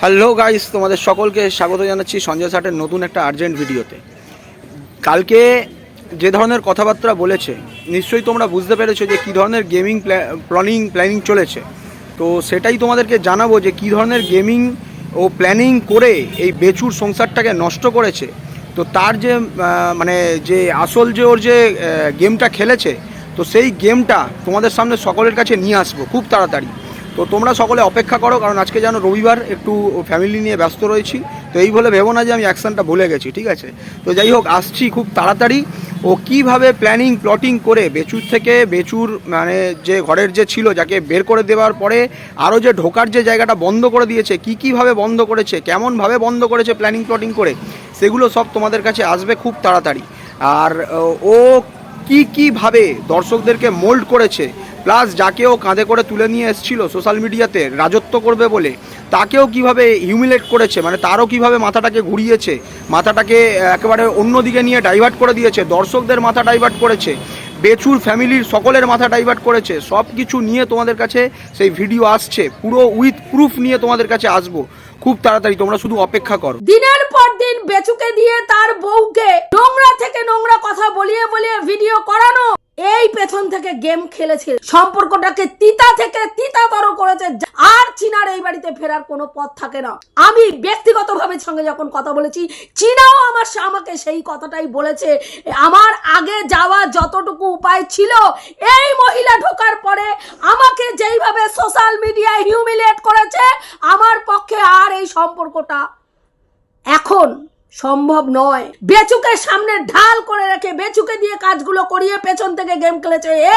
Hello guys, তোমাদের সকলকে স্বাগত জানাচ্ছি সঞ্জয় ষাটের নতুন একটা আর্জেন্ট ভিডিওতে। কালকে যে ধরনের কথাবার্তা বলেছে, নিশ্চয়ই তোমরা বুঝতে পেরেছ যে কী ধরনের গেমিং প্ল্যানিং প্ল্যানিং চলেছে। তো সেটাই তোমাদেরকে জানাব যে কী ধরনের গেমিং ও প্ল্যানিং করে এই বেচুর সংসারটাকে নষ্ট করেছে। তো তার যে মানে যে আসল যে ওর যে গেমটা খেলেছে, তো সেই গেমটা তোমাদের সামনে সকলের কাছে নিয়ে আসব, খুব তাড়াতাড়ি। তো তোমরা সকলে অপেক্ষা করো, কারণ আজকে যেন রবিবার একটু ফ্যামিলি নিয়ে ব্যস্ত রয়েছি। তো এই বলে ভেবো না যে আমি অ্যাকশনটা ভুলে গেছি, ঠিক আছে? তো যাই হোক, আসছি খুব তাড়াতাড়ি। ও কীভাবে প্ল্যানিং প্লটিং করে বেচুর থেকে বেচুর মানে যে ঘরের যে ছিল, যাকে বের করে দেওয়ার পরে আরও যে ঢোকার যে জায়গাটা বন্ধ করে দিয়েছে, কি কীভাবে বন্ধ করেছে কেমনভাবে বন্ধ করেছে প্ল্যানিং প্লটিং করে, সেগুলো সব তোমাদের কাছে আসবে খুব তাড়াতাড়ি। আর, ও কি কীভাবে দর্শকদেরকে মোল্ড করেছে প্লাস যাকে ও কাঁধে করে তুলে নিয়ে এসেছিল সোশ্যাল মিডিয়াতে রাজত্ব করবে বলে, তাকেও কীভাবে হিউমিলেট করেছে মানে তারও কীভাবে মাথাটাকে ঘুরিয়েছে, মাথাটাকে একেবারে অন্যদিকে নিয়ে ডাইভার্ট করে দিয়েছে, দর্শকদের মাথা ডাইভার্ট করেছে বেচুর ফ্যামিলির সকলের মাথা ডাইভার্ট করেছে সব কিছু নিয়ে তোমাদের কাছে সেই ভিডিও আসছে, পুরো উইথ প্রুফ নিয়ে তোমাদের কাছে আসব। খুব তাড়াতাড়ি, তোমরা শুধু অপেক্ষা করো। দিনের পর দিন বেচুকে দিয়ে তার বউকে নোংরা থেকে নোংরা কথা বলিয়ে বলিয়ে ভিডিও করানো। এই পেছন থেকে গেম খেলেছে। সম্পর্কটাকে তিতা থেকে তিতাতর করেছে। আর চীনার এই বাড়িতে ফেরার কোনো পথ থাকে না। আমি ব্যক্তিগতভাবে সঙ্গে যখন কথা বলেছি, চীনাও আমার আমাকে সেই কথাটাই বলেছে, আমার আগে যাওয়া যতটুকু উপায় ছিল, এই মহিলা ঢোকার পরে আমাকে যেইভাবে সোশ্যাল মিডিয়ায় হিউমিলেট করেছে, আমার পক্ষে আর এই সম্পর্কটা এখন সম্ভব নয়। বেচুকে সামনে ঢাল করে রেখে বেচুকে দিয়ে কাজগুলো করিয়ে পেছন থেকে গেম খেলেছে এ